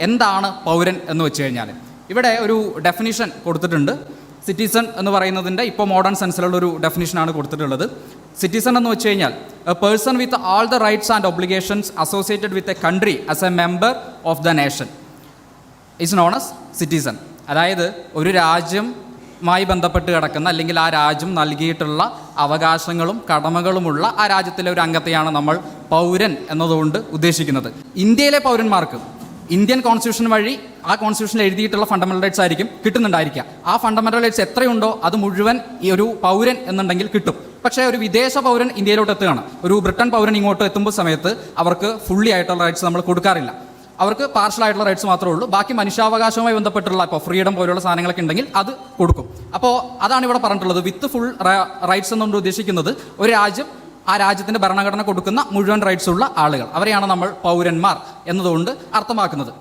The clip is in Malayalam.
എന്താണ് പൗരൻ എന്ന് വെച്ച് കഴിഞ്ഞാൽ ഇവിടെ ഒരു ഡെഫിനിഷൻ കൊടുത്തിട്ടുണ്ട്. സിറ്റിസൺ എന്ന് പറയുന്നതിന്റെ ഇപ്പോൾ മോഡേൺ സെൻസിലുള്ള ഒരു ഡെഫിനിഷനാണ് കൊടുത്തിട്ടുള്ളത്. സിറ്റിസൺ എന്ന് വെച്ച് കഴിഞ്ഞാൽ a person with all the rights and obligations associated with a country as a member of the nation is known as citizen അതായത് ഒരു രാജ്യമായി ബന്ധപ്പെട്ട് കിടക്കുന്ന അല്ലെങ്കിൽ ആ രാജ്യം നൽകിയിട്ടുള്ള അവകാശങ്ങളും കടമകളുമുള്ള ആ രാജ്യത്തിലെ ഒരു അംഗത്തെയാണ് നമ്മൾ പൗരൻ എന്നതുകൊണ്ട് ഉദ്ദേശിക്കുന്നത്. ഇന്ത്യയിലെ പൗരന്മാർക്ക് ഇന്ത്യൻ കോൺസ്റ്റിറ്റ്യൂഷൻ വഴി ആ കോൺസ്റ്റിറ്റ്യൂഷനിൽ എഴുതിയിട്ടുള്ള ഫണ്ടമെന്റൽ റൈറ്റ്സ് ആയിരിക്കും കിട്ടുന്നുണ്ടായിരിക്കുക. ആ ഫണ്ടമെന്റൽ റൈറ്റ്സ് എത്രയുണ്ടോ അത് മുഴുവൻ ഈ ഒരു പൗരൻ എന്നുണ്ടെങ്കിൽ കിട്ടും. പക്ഷേ ഒരു വിദേശ പൗരൻ ഇന്ത്യയിലോട്ട് എത്തുകയാണ്. ഒരു ബ്രിട്ടൻ പൗരൻ ഇങ്ങോട്ട് എത്തുമ്പോൾ സമയത്ത് അവർക്ക് ഫുള്ളി ആയിട്ടുള്ള റൈറ്റ്സ് നമ്മൾ കൊടുക്കാറില്ല. അവർക്ക് പാർഷ്യൽ ആയിട്ടുള്ള റൈറ്റ്സ് മാത്രമേ ഉള്ളൂ. ബാക്കി മനുഷ്യാവകാശവുമായി ബന്ധപ്പെട്ടുള്ള ഇപ്പോൾ ഫ്രീഡം പോലുള്ള സാധനങ്ങളൊക്കെ ഉണ്ടെങ്കിൽ അത് കൊടുക്കും. അപ്പോൾ അതാണ് ഇവിടെ പറഞ്ഞിട്ടുള്ളത്. വിത്ത് ഫുൾ റൈറ്റ്സ് എന്നുകൊണ്ട് ഉദ്ദേശിക്കുന്നത് ഒരു രാജ്യം ആ രാജ്യത്തിന്റെ ഭരണഘടന കൊടുക്കുന്ന മുഴുവൻ റൈറ്റ്സ് ഉള്ള ആളുകൾ. അവരെയാണ് നമ്മൾ പൗരന്മാർ എന്നതുകൊണ്ട് അർത്ഥമാക്കുന്നത്.